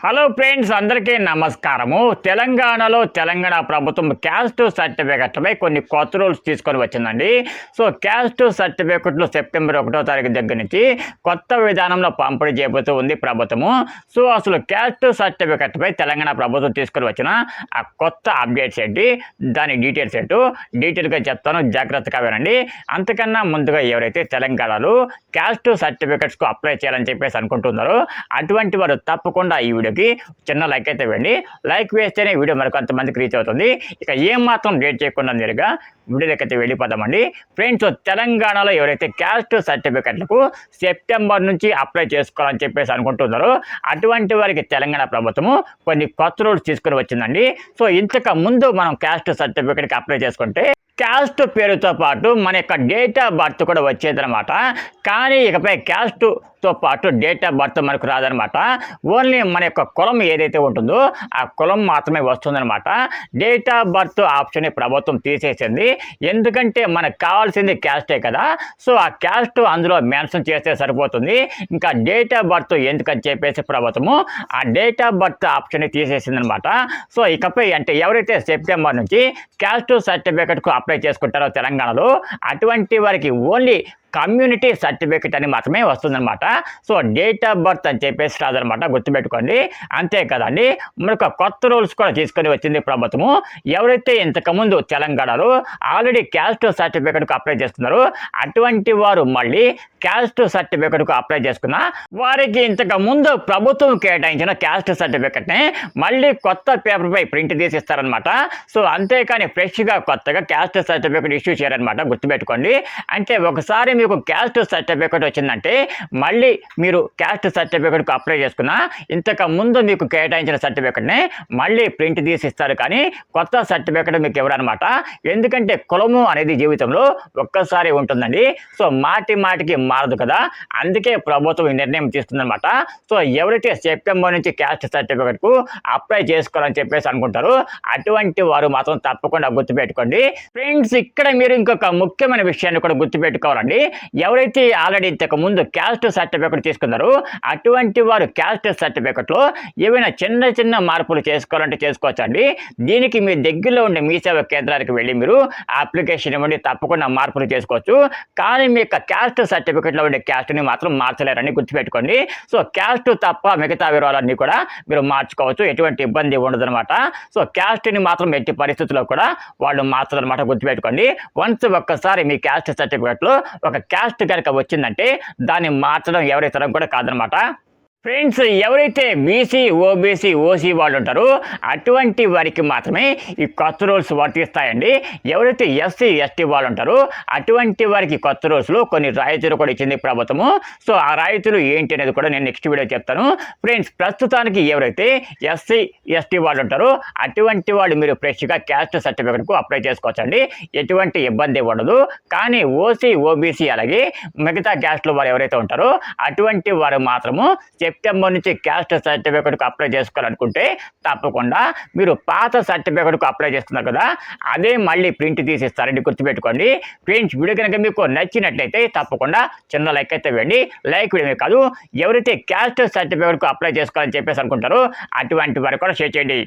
Hello friends అందరికీ నమస్కారము. తెలంగాణలో తెలంగాణ ప్రభుత్వం క్యాస్ట్ సర్టిఫికెట్లపై కొన్ని కొత్త రూల్స్ తీసుకొని వచ్చిందండి. సో క్యాస్ట్ సర్టిఫికెట్లు సెప్టెంబర్ ఒకటో తారీఖు దగ్గర నుంచి కొత్త విధానంలో పంపిణీ చేయబోతూ ఉంది ప్రభుత్వము. సో అసలు క్యాస్ట్ సర్టిఫికెట్పై తెలంగాణ ప్రభుత్వం తీసుకొని వచ్చిన ఆ కొత్త అప్డేట్స్ ఏంటి దాని డీటెయిల్స్ ఏంటో డీటెయిల్గా చెప్తాను. జాగ్రత్తగా వినండి. అంతకన్నా ముందుగా ఎవరైతే తెలంగాణలో క్యాస్ట్ సర్టిఫికెట్స్కు అప్లై చేయాలని చెప్పేసి అనుకుంటున్నారో అటువంటి వారు తప్పకుండా ఈ వీడియోకి చిన్న లైక్ అయితే వేయండి లైక్ వేస్తేనే వీడియో మరి కొంతమందికి రీచ్ అవుతుంది. ఇక ఏం మాత్రం లేట్ చేయకుండా నేరుగా వీడియోలోకి అయితే వెళ్ళిపోదామండి. ఫ్రెండ్స్ తెలంగాణలో ఎవరైతే క్యాస్ట్ సర్టిఫికెట్లకు సెప్టెంబర్ నుంచి అప్లై చేసుకోవాలని చెప్పేసి అనుకుంటున్నారో అటువంటి వారికి తెలంగాణ ప్రభుత్వము కొన్ని కొత్త రూల్స్ తీసుకుని వచ్చిందండి. సో ఇంతకు ముందు మనం క్యాస్ట్ సర్టిఫికెట్కి అప్లై చేసుకుంటే క్యాస్ట్ పేరుతో పాటు మన యొక్క డేట్ ఆఫ్ బర్త్ కూడా వచ్చేదనమాట కానీ ఇకపై క్యాస్ట్తో పాటు డేట్ ఆఫ్ బర్త్ మనకు రాదనమాట ఓన్లీ మన యొక్క కులం ఏదైతే ఉంటుందో ఆ కులం మాత్రమే వస్తుందన్నమాట. డేట్ ఆఫ్ బర్త్ ఆప్షన్ ప్రభుత్వం తీసేసింది. ఎందుకంటే మనకు కావాల్సింది క్యాస్టే కదా. సో ఆ క్యాస్ట్ అందులో మెన్షన్ చేస్తే సరిపోతుంది. ఇంకా డేట్ ఆఫ్ బర్త్ ఎందుకని చెప్పేసి ప్రభుత్వము ఆ డేట్ ఆఫ్ బర్త్ ఆప్షన్ తీసేసింది అనమాట సో ఇకపై అంటే ఎవరైతే సెప్టెంబర్ నుంచి క్యాస్ట్ సర్టిఫికెట్కు అప్లై చేసుకుంటారో తెలంగాణలో. అటువంటి వారికి ఓన్లీ కమ్యూనిటీ సర్టిఫికెట్ అని మాత్రమే వస్తుందన్నమాట. సో డేట్ ఆఫ్ బర్త్ అని చెప్పేసి రాదనమాట గుర్తుపెట్టుకోండి. అంతే కదండి. మనకు కొత్త రూల్స్ కూడా తీసుకొని వచ్చింది ప్రభుత్వము. ఎవరైతే ఇంతకుముందు తెలంగాణలో ఆల్రెడీ క్యాస్ట్ సర్టిఫికెట్కు అప్లై చేస్తున్నారో అటువంటి వారు మళ్ళీ క్యాస్ట్ సర్టిఫికెట్కు అప్లై చేసుకున్న వారికి ఇంతకుముందు ప్రభుత్వం కేటాయించిన క్యాస్ట్ సర్టిఫికెట్ని మళ్ళీ కొత్త పేపర్పై ప్రింట్ తీసి ఇస్తారనమాట సో అంతేకాని ఫ్రెష్గా కొత్తగా క్యాస్ట్ సర్టిఫికెట్ ఇష్యూ చేయాలన్నమాట గుర్తుపెట్టుకోండి. అంటే ఒకసారి మీకు క్యాస్ట్ సర్టిఫికేట్ వచ్చిందంటే మళ్ళీ మీరు క్యాస్ట్ సర్టిఫికేట్కు అప్లై చేసుకున్న ఇంతకు ముందు మీకు కేటాయించిన సర్టిఫికెట్ని మళ్ళీ ప్రింట్ తీసి ఇస్తారు. కానీ కొత్త సర్టిఫికెట్ మీకు ఇవ్వరనమాట ఎందుకంటే కులము అనేది జీవితంలో ఒక్కసారి ఉంటుందండి. సో మాటి మాటికి మారదు కదా. అందుకే ప్రభుత్వం ఈ నిర్ణయం తీసుకుందనమాట సో ఎవరైతే సెప్టెంబర్ నుంచి క్యాస్ట్ సర్టిఫికేట్కు అప్లై చేసుకోవాలని చెప్పేసి అనుకుంటారో అటువంటి వారు మాత్రం తప్పకుండా గుర్తుపెట్టుకోండి. ఫ్రెండ్స్ ఇక్కడ మీరు ఇంకొక ముఖ్యమైన విషయాన్ని కూడా గుర్తుపెట్టుకోవాలండి. ఎవరైతే ఆల్రెడీ ఇంతకుముందు క్యాస్ట్ సర్టిఫికెట్ తీసుకున్నారో అటువంటి వారు క్యాస్ట్ సర్టిఫికెట్లో ఏవైనా చిన్న చిన్న మార్పులు చేసుకోవాలంటే చేసుకోవచ్చండి. దీనికి మీ దగ్గరలో ఉండే మీ సేవ కేంద్రానికి వెళ్ళి మీరు అప్లికేషన్ ఇవ్వండి తప్పకుండా మార్పులు చేసుకోవచ్చు. కానీ మీ యొక్క క్యాస్ట్ సర్టిఫికెట్లో ఉండే క్యాస్ట్ని మాత్రం మార్చలేరని గుర్తుపెట్టుకోండి. సో క్యాస్ట్ తప్ప మిగతా వివరాలన్నీ కూడా మీరు మార్చుకోవచ్చు. ఎటువంటి ఇబ్బంది ఉండదనమాట సో క్యాస్ట్ని మాత్రం ఎట్టి పరిస్థితుల్లో కూడా వాళ్ళు మార్చదన్నమాట గుర్తుపెట్టుకోండి. వన్స్ ఒక్కసారి మీ క్యాస్ట్ సర్టిఫికెట్లో ఒక క్యాస్ట్ కనుక వచ్చిందంటే దాన్ని మార్చడం ఎవరైతే కూడా కాదనమాట. ఫ్రెండ్స్ ఎవరైతే బీసీ ఓబీసీ ఓసీ వాళ్ళు ఉంటారో అటువంటి వారికి మాత్రమే ఈ కొత్త రూల్స్ వర్తిస్తాయండి. ఎవరైతే ఎస్సీ ఎస్టీ వాళ్ళు ఉంటారో అటువంటి వారికి కొత్త రూల్స్లో కొన్ని రాయితీలు కూడా ఇచ్చింది ప్రభుత్వము. సో ఆ రాయితీలు ఏంటి అనేది కూడా నేను నెక్స్ట్ వీడియో చెప్తాను. ఫ్రెండ్స్ ప్రస్తుతానికి ఎవరైతే ఎస్సీ ఎస్టీ వాళ్ళు ఉంటారో అటువంటి వాళ్ళు మీరు ఫ్రెష్గా క్యాస్ట్ సర్టిఫికెట్కు అప్లై చేసుకోవచ్చండి. ఎటువంటి ఇబ్బంది ఉండదు. కానీ ఓసీ ఓబీసీ అలాగే మిగతా క్యాస్ట్లో వారు ఎవరైతే ఉంటారో అటువంటి వారు మాత్రము సెప్టెంబర్ నుంచి క్యాస్ట్ సర్టిఫికేట్కి అప్లై చేసుకోవాలనుకుంటే తప్పకుండా మీరు పాత సర్టిఫికేట్కు అప్లై చేస్తున్నారు కదా అదే మళ్ళీ ప్రింట్ తీసిస్తారండి గుర్తుపెట్టుకోండి. ఫ్రెండ్స్ వీడియో కనుక మీకు నచ్చినట్లయితే తప్పకుండా చిన్న లైక్ అయితే వేయండి. లైక్ వీడియో కాదు ఎవరైతే క్యాస్ట్ సర్టిఫికేట్కు అప్లై చేసుకోవాలని చెప్పేసి అనుకుంటారో అటువంటి వారు కూడా షేర్ చేయండి.